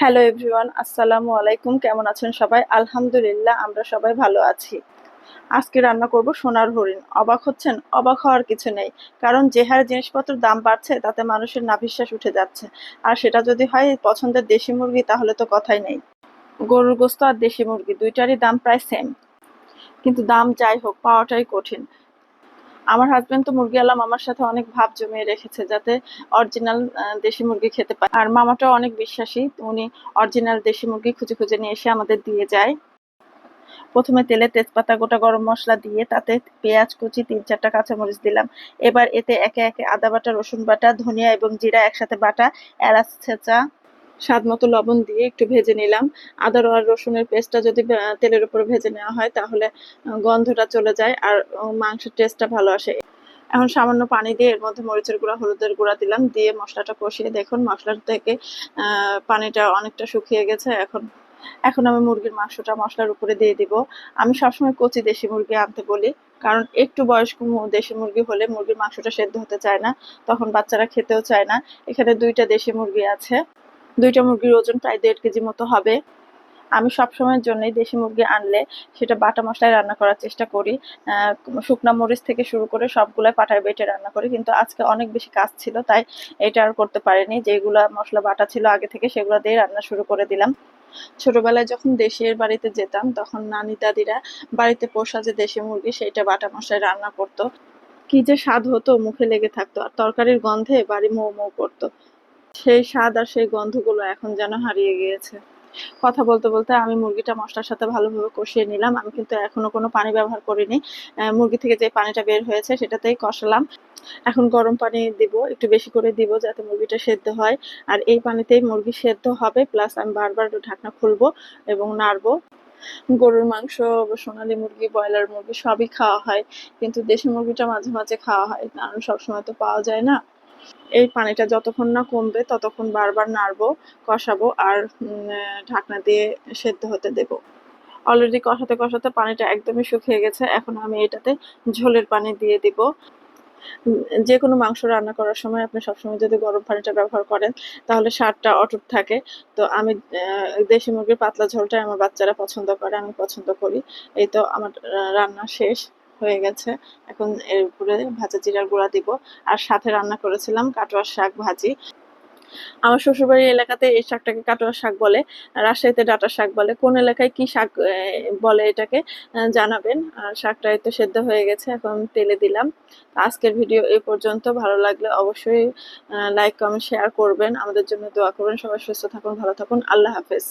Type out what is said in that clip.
Hello everyone আসসালামু আলাইকুম কেমন আছেন সবাই? আলহামদুলিল্লাহ, আমরা সবাই ভালো আছি। আজকে রান্না করব সোনার হরিণ। অবাক হচ্ছেন? অবাক হওয়ার কিছু নেই। কারণ যে হারে জিনিসপত্রের দাম বাড়ছে, তাতে মানুষের নাভিশ্বাস উঠে যাচ্ছে। আর সেটা যদি হয় পছন্দের দেশি মুরগি, তাহলে তো কথাই নেই। গরুর গোস্ত আর দেশি মুরগি, দুইটারই দাম প্রায় সেম কিন্তু দাম যাই হোক, পাওয়াটাই কঠিন। আমার হাজবেন্ড তো মুরগি আলাম আমার সাথে অনেক ভাব জমিয়ে রেখেছে যাতে অরিজিনাল দেশি মুরগি খেতে পারে। আর মামাটাও অনেক বিশ্বাসী উনি অরিজিনাল দেশি মুরগি খুঁজে খুঁজে নিয়ে এসে আমাদের দিয়ে যায়। প্রথমে তেলে তেজপাতা, গোটা গরম মশলা দিয়ে তাতে পেঁয়াজ, কুচি, তিন চারটা কাঁচামরিচ দিলাম। এবার এতে একে একে আদা বাটা, রসুন বাটা, ধনিয়া এবং জিরা একসাথে বাটা, এলাচ, ছেঁচা স্বাদ মতো লবণ দিয়ে একটু ভেজে নিলাম। আদা আর রসুনের পেস্টটা যদি তেলের উপর ভেজে নেওয়া হয় তাহলে গন্ধটা চলে যায় আর মাংসের টেস্টটা ভালো আসে। এখন সামান্য পানি দিয়ে এর মধ্যে মরিচের গুঁড়া, হলুদের গুঁড়া দিলাম। দিয়ে মশলাটা কষিয়ে দেখুন, মশলার থেকে পানিটা অনেকটা শুকিয়ে গেছে। এখন এখন আমি মুরগির মাংসটা মশলার উপরে দিয়ে দিব। আমি সবসময় কচি দেশি মুরগি আনতে বলি, কারণ একটু বয়স্ক দেশি মুরগি হলে মুরগির মাংসটা সেদ্ধ হতে চায় না, তখন বাচ্চারা খেতেও চায় না। এখানে দুইটা দেশি মুরগি আছে। দুইটা মুরগির ওজন প্রায় দেড় কেজি মতো হবে। আমি সব সময়ের জন্যই দেশি মুরগি আনলে সেটা বাটা মশলায় রান্না করার চেষ্টা করি। শুকনা মরিচ থেকে শুরু করে সবগুলাই পাটায় বেটে রান্না করি, কিন্তু আজকে অনেক বেশি কাজ ছিল, তাই এটা আর করতে পারিনি। যেগুলা মশলা বাটা ছিল আগে থেকে সেগুলো দিয়ে রান্না শুরু করে দিলাম। ছোটবেলায় যখন দেশের বাড়িতে যেতাম, তখন নানি দাদিরা বাড়িতে পোষা যে দেশি মুরগি, সেইটা বাটা মশলায় রান্না করতো। কি যে স্বাদ হতো, মুখে লেগে থাকতো, আর তরকারির গন্ধে বাড়ি মৌ মৌ করতো। সেই স্বাদ আর সেই গন্ধগুলো এখন যেন হারিয়ে গিয়েছে। কথা বলতে বলতে আমি মুরগিটা মশলার সাথে ভালোভাবে কষিয়ে নিলাম। আমি কিন্তু এখনও কোনো পানি ব্যবহার করিনি। মুরগি থেকে যে পানিটা বের হয়েছে সেটাতেই কষালাম। এখন গরম পানি দিব, একটু বেশি করে দিব যাতে মুরগিটা সেদ্ধ হয়। আর এই পানিতেই মুরগি সেদ্ধ হবে, প্লাস আমি বারবার ঢাকনা খুলবো এবং নাড়বো। গরুর মাংস সোনালী মুরগি, ব্রয়লার মুরগি সবই খাওয়া হয়। কিন্তু দেশি মুরগিটা মাঝে মাঝে খাওয়া হয়। কারণ সবসময় তো পাওয়া যায় না। এই পানিটা যতক্ষণ না কমবে, ততক্ষণ বারবার নাড়বো, কষাবো আর ঢাকনা দিয়ে সেদ্ধ হতে দেবো। অলরেডি কষাতে কষাতে পানিটা একদমই শুকিয়ে গেছে। এখন আমি এটাতে ঝোলের পানি দিয়ে দিব। যে কোনো মাংস রান্না করার সময় আপনি সবসময় যদি গরম পানিটা ব্যবহার করেন, তাহলে স্বাদটা অটুট থাকে। তো আমি দেশি মুরগির পাতলা ঝোলটাই আমার বাচ্চারা পছন্দ করে, আমি পছন্দ করি। এই তো আমার রান্না শেষ। হয়ে গেছে। এখন এর উপরে ভাজা জিরার গুঁড়া দিব। আর সাথে রান্না করেছিলাম কাটোয়ার শাক ভাজি। আমার শ্বশুরবাড়ির এলাকাতে এই শাকটাকে কাটোয়া শাক বলে, রাজশাহীতে ডাটা শাক বলে। কোন এলাকায় কি শাক বলে এটাকে জানাবেন। আর শাকটা তো সেদ্ধ হয়ে গেছে, এখন তেলে দিলাম। আজকের ভিডিও এই পর্যন্ত। ভালো লাগলে অবশ্যই লাইক কমেন্ট শেয়ার করবেন। আমাদের জন্য দোয়া করবেন। সবাই সুস্থ থাকুন, ভালো থাকুন। আল্লাহ হাফেজ।